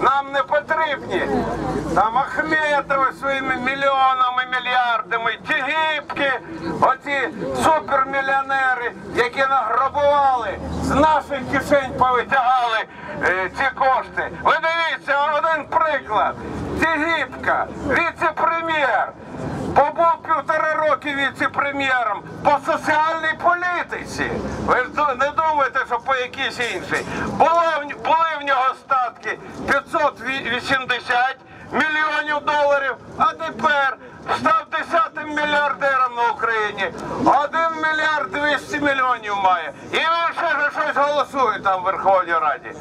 нам не потрібні. Там Ахметови своїми мільйонами, мільярдами, Тігіпки, оці супермільйонери, які награбували, з наших кишень повитягали е, ці кошти. Ви дивіться, один приклад. Тігіпка, віце-прем'єр. Побув півтора роки віце-прем'єром по соціальній політиці. Ж іншій. Було, в- були в нього статки 580 мільйонів доларів, а тепер став десятим мільярдером на Україні. Один мільярд 200 мільйонів має. І він ще за щось голосує там в Верховній Раді.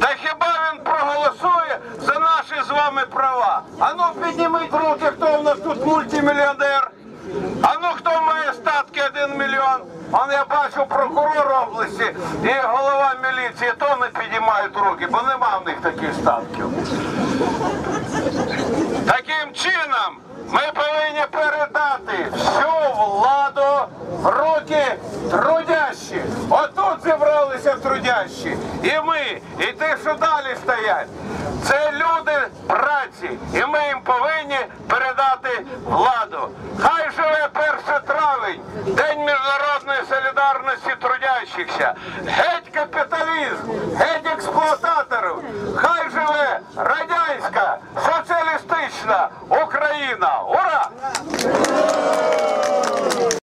Та хіба він проголосує за наші з вами права? А ну підніміть руки, хто в нас тут мультимільйонер. А ну хто 1 мільйон? Он я бачу прокурор області і голова міліції то не піднімають руки, бо нема в них таких статків. Таким чином ми повинні передати всю владу руки трудящих. Отут зібралися трудящі. І ми, і ті, що далі стоять. Це люди праці, і ми їм повинні передати владу. солідарності трудящихся, геть капіталізм, геть експлуататорів. Хай живе радянська соціалістична Україна.